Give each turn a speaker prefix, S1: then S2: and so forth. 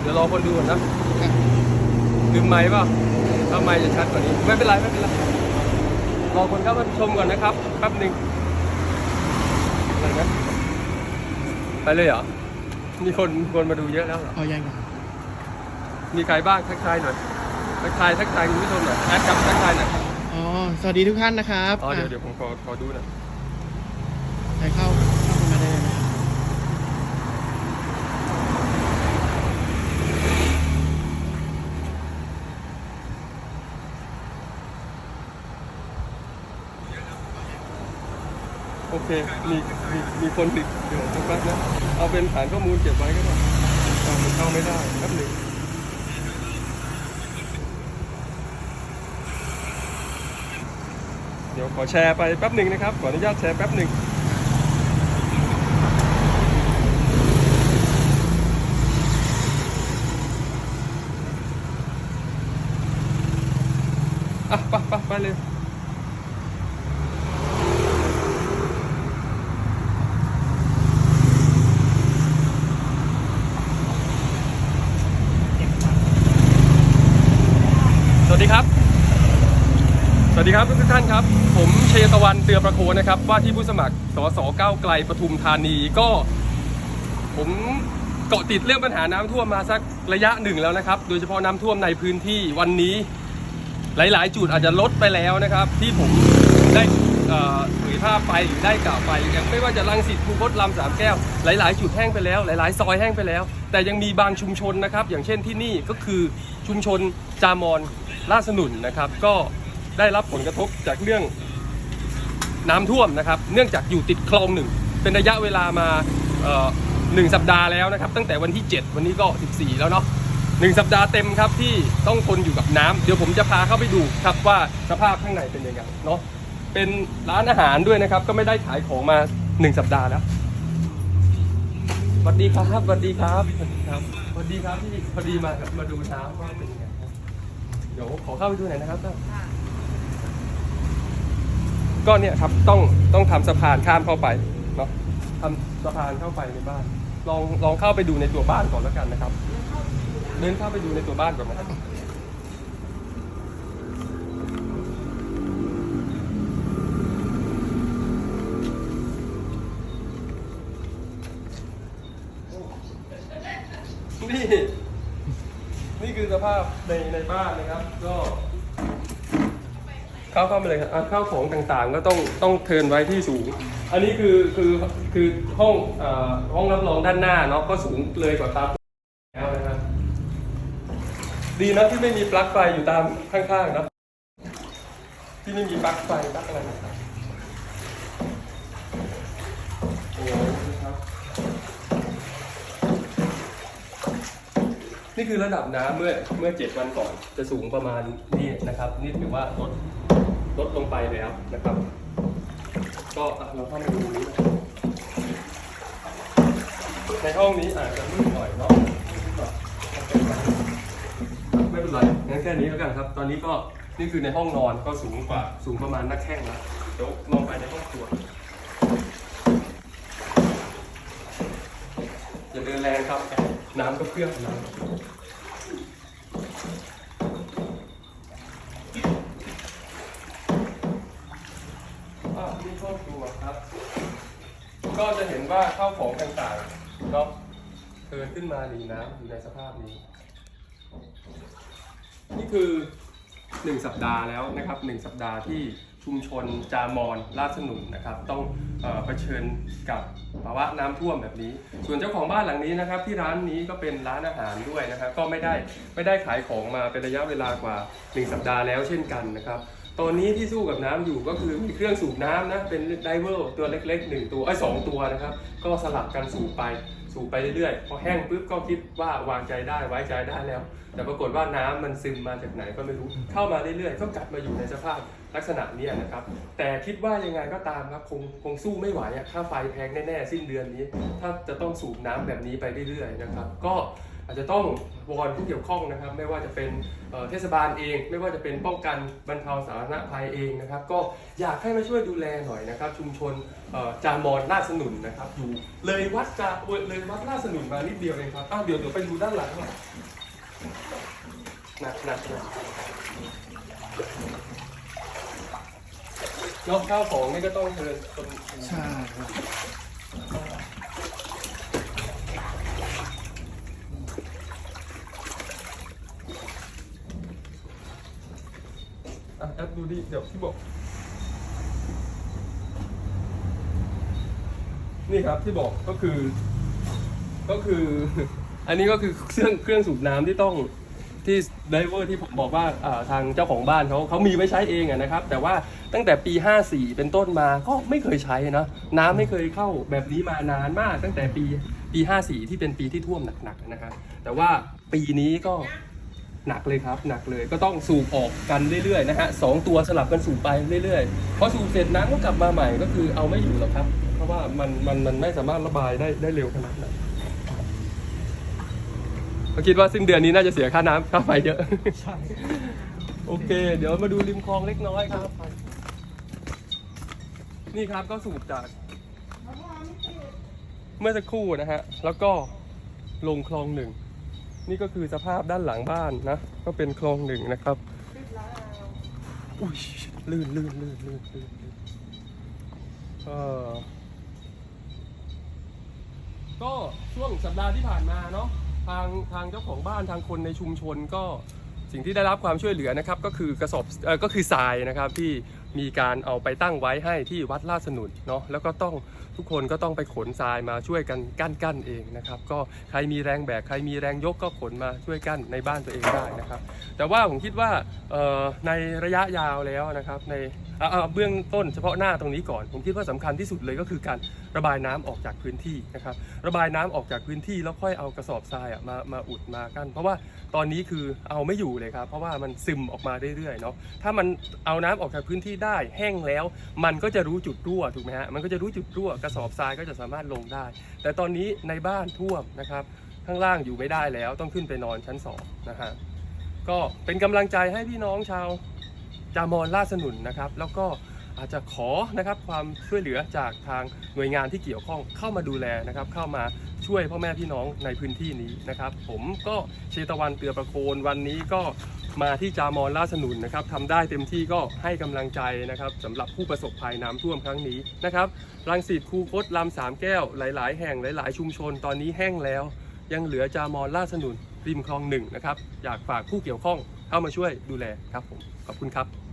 S1: เดี๋ยวรอคนดูก่อนนะลืมไม้เปล่าเอาไม้จะชัดกว่านี้ ไม่เป็นไรไม่เป็นไร รอคนเข้ามาชมก่อนนะครับ แป๊บหนึ่งอะไรนะไปเลยเหรอ มีคนคนมาดูเยอะแล้วเหรอ
S2: เอายังครับ
S1: มีใครบ้างทักทายหน่อย ทักทายทักทายคุณผู้ชมหน่อยแอดครับทักทายหน่อย
S2: อ๋อ สวัสดีทุกท่านนะครับ
S1: อ๋อ เดี๋ยวเดี๋ยวผมขอขอดูหน่อย
S2: ไปเข้าเข้ามาได้เลยนะครับ
S1: โอ เคมีมีมีคนติดเดี๋ยวสักแป๊บนะเอาเป็นฐานข้อมูลเก็บไว้ก็ได้อ่ามันเข้าไม่ได้แป๊บหนึ่งเดี๋ยวขอแชร์ไปแป๊บหนึ่งนะครับ ขออนุญาตแชร์แป๊บหนึ่งอะไปไปไปเลย สวัสดีครับ สวัสดีครับทุกท่านครับ ผมเชยตะวันเตือประโคนนะครับ ว่าที่ผู้สมัครสสก้าวไกลปทุมธานีก็ ผมเกาะติดเรื่องปัญหาน้ำท่วมมาสักระยะหนึ่งแล้วนะครับ โดยเฉพาะน้ำท่วมในพื้นที่วันนี้ หลาย ๆ จุดอาจจะลดไปแล้วนะครับ ที่ผมได้เอ่อเผยภาพไปหรือได้กล่าวไปอย่างไม่ว่าจะรังสิตภูคตลำสามแก้ว หลาย ๆ จุดแห้งไปแล้ว หลาย ๆ ซอยแห้งไปแล้ว แต่ยังมีบางชุมชนนะครับ อย่างเช่นที่นี่ก็คือชุมชนจามอน ลาดสนุนนะครับ ก็ได้รับผลกระทบจากเรื่องน้ำท่วมนะครับ เนื่องจากอยู่ติดคลองหนึ่ง เป็นระยะเวลามาหนึ่งสัปดาห์แล้วนะครับ ตั้งแต่วันที่ 7 วันนี้ก็ 14 แล้วเนาะหนึ่งสัปดาห์เต็มครับที่ต้องทนอยู่กับน้ำเดี๋ยวผมจะพาเข้าไปดูครับว่าสภาพข้างในเป็นยังไงเนาะเป็นร้านอาหารด้วยนะครับ ก็ไม่ได้ขายของมา1สัปดาห์แล้วสวัสดีครับสวัสดีครับสวัสดีครับสวัสดีครับที่พอดีมามาดูน้ำว่าเป็น เดี๋ยวขอเข้าไปดูหน่อยนะครับก็เนี่ยครับต้องต้องทำสะพานข้ามเข้าไปเนาะทำสะพานเข้าไปในบ้าน ลองลองเข้าไปดูในตัวบ้านก่อนแล้วกันนะครับเดินเข้าไปดูในตัวบ้านก่อนนะครับนี่ นี่คือสภาพในในบ้านนะครับ ก็เข้าเข้ามาเลยครับอะข้าวของต่างๆ ก็ต้องต้องเทินไว้ที่สูง อันนี้คือคือคือห้องอ่อห้องรับรองด้านหน้าเนาะก็สูงเลยกว่าตามแล้วนะครับดีนะที่ไม่มีปลั๊กไฟอยู่ตามข้างๆนะที่ไม่มีปลั๊กไฟปลั๊กอะไรต่างๆโอ้ครับ นี่คือระดับน้ำเมื่อเมื่อเจ็ดวันก่อนจะสูงประมาณนี้นะครับ นี่ถือว่าลดลดลงไปแล้วนะครับ ก็เราเข้ามาดูนี้ในห้องนี้อาจจะมืดหน่อยเนาะไม่เป็นไรงั้นแค่นี้แล้วกันครับ ตอนนี้ก็นี่คือในห้องนอนก็สูงกว่าสูงประมาณนักแข้งแล้วเดี๋ยวลองไปในห้องครัวอย่าเดินแรงครับ น้ำก็เพื่อนน้ำอ่านี่ครอบครัวครับ ก็จะเห็นว่าข้าวของต่างๆเนาะเทินขึ้นมาหนีน้ำอยู่ในสภาพนี้ นี่คือหนึ่งสัปดาห์แล้วนะครับหนึ่งสัปดาห์ที่ ชุมชนจามอนลาดสนุนนะครับ ต้องเอเผชิญกับภาวะน้ำท่วมแบบนี้ ส่วนเจ้าของบ้านหลังนี้นะครับ ที่ร้านนี้ก็เป็นร้านอาหารด้วยนะครับ ก็ไม่ได้ไม่ได้ขายของมาเป็นระยะเวลากว่า 1 สัปดาห์แล้วเช่นกันนะครับตอนนี้ที่สู้กับน้ำอยู่ก็คือมีเครื่องสูบน้ำนะเป็นไดเวอร์ตัวเล็กๆหนึ่งตัวไอ้สองตัวนะครับ ก็สลับกันสูบไปสูบไปเรื่อยๆ พอแห้งปุ๊บก็คิดว่าวางใจได้ไว้ใจได้แล้ว แต่ปรากฏว่าน้ำมันซึมมาจากไหนก็ไม่รู้เข้ามาเรื่อยๆ ก็กลับมาอยู่ในสภาพ ลักษณะนี้นะครับ แต่คิดว่ายังไงก็ตามครับคงคงสู้ไม่ไหวค่าไฟแพงแน่ๆ สิ้นเดือนนี้ ถ้าจะต้องสูบน้ำแบบนี้ไปเรื่อยๆนะครับ ก็อาจจะต้องวอนผู้เกี่ยวข้องนะครับ ไม่ว่าจะเป็นเเทศบาลเอง ไม่ว่าจะเป็นป้องกันบรรเทาสาธารณภัยเองนะครับ ก็อยากให้มาช่วยดูแลหน่อยนะครับ ชุมชนจามอนลาดสนุนนะครับ อยู่เลยวัดจาเลยวัดลาดสนุนมานิดเดียวเองครับอ้าวเดี๋ยวเดี๋ยวไปดูด้านหลังหน่อยหนักหนัก หนักข้าวของนี่ก็ต้องเชิญคน
S2: ใช่ครับ
S1: อะแอปดูดิเดี๋ยวพี่บอก นี่ครับที่บอกก็คือ ก็คือ อันนี้ก็คือเครื่องเครื่องสูบน้ำที่ต้อง ที่ไดเวอร์ที่ผมบอกว่าอ่าทางเจ้าของบ้านเขาเขามีไว้ใช้เองอะนะครับ แต่ว่าตั้งแต่ปี 54 เป็นต้นมาก็ไม่เคยใช้นะน้ำไม่เคยเข้าแบบนี้มานานมาก ตั้งแต่ปีปี 54 ที่เป็นปีที่ท่วมหนักๆนะครับแต่ว่าปีนี้ก็หนักเลยครับหนักเลยก็ต้องสูบออกกันเรื่อยๆนะฮะสองตัวสลับกันสูบไปเรื่อยๆพอสูบเสร็จน้ำก็กลับมาใหม่ก็คือเอาไม่อยู่หรอกครับ เพราะว่ามันมันมันไม่สามารถระบายได้ได้เร็วขนาดนั้น ก็คิดว่าสิ้นเดือนนี้น่าจะเสียค่าน้ำค่าไฟเยอะ
S2: ใช่
S1: โอเค เดี๋ยวมาดูริมคลองเล็กน้อยครับ นี่ครับก็สูบจาก เมื่อสักครู่นะฮะ แล้วก็ลงคลองหนึ่ง นี่ก็คือสภาพด้านหลังบ้านนะ ก็เป็นคลองหนึ่งนะครับ อุ้ยลื่นลื่นลื่นลื่นลื่นลื่นเอ่อก็ช่วงสัปดาห์ที่ผ่านมาเนาะ ทางทางเจ้าของบ้านทางคนในชุมชนก็สิ่งที่ได้รับความช่วยเหลือนะครับก็คือกระสอบเออก็คือทรายนะครับที่มีการเอาไปตั้งไว้ให้ที่วัดลาดสนุนเนาะแล้วก็ต้องทุกคนก็ต้องไปขนทรายมาช่วยกันกั้นกั้นเองนะครับก็ใครมีแรงแบกใครมีแรงยกก็ขนมาช่วยกั้นในบ้านตัวเองได้นะครับ แต่ว่าผมคิดว่าในระยะยาวแล้วนะครับใน เอาเบื้องต้นเฉพาะหน้าตรงนี้ก่อน ผมคิดว่าสำคัญที่สุดเลยก็คือการระบายน้ำออกจากพื้นที่นะครับระบายน้ำออกจากพื้นที่แล้วค่อยเอากระสอบทรายมามาอุดมากั้นเพราะว่าตอนนี้คือเอาไม่อยู่เลยครับเพราะว่ามันซึมออกมาเรื่อยๆเนาะถ้ามันเอาน้ำออกจากพื้นที่ได้แห้งแล้ว มันก็จะรู้จุดรั่วถูกไหมฮะมันก็จะรู้จุดรั่วกระสอบทรายก็จะสามารถลงได้ แต่ตอนนี้ในบ้านท่วมนะครับข้างล่างอยู่ไม่ได้แล้วต้องขึ้นไปนอนชั้นสองนะฮะก็เป็นกำลังใจให้พี่น้องชาว จามอนลาสนุนนะครับ แล้วก็อาจจะขอนะครับความช่วยเหลือจากทางหน่วยงานที่เกี่ยวข้องเข้ามาดูแลนะครับ เข้ามาช่วยพ่อแม่พี่น้องในพื้นที่นี้นะครับ ผมก็เชตวันเตือประโคนวันนี้ก็มาที่จามอนลาสนุนนะครับทำได้เต็มที่ก็ให้กำลังใจนะครับสำหรับผู้ประสบภัยน้ำท่วมครั้งนี้นะครับรังสิตคูคตลำสามแก้วหลาย ๆ แห่งหลาย ๆ ชุมชนตอนนี้แห้งแล้ว ยังเหลือจามอนลาสนุนริมคลองหนึ่งนะครับอยากฝากผู้เกี่ยวข้อง เข้ามาช่วยดูแลครับผมขอบคุณครับ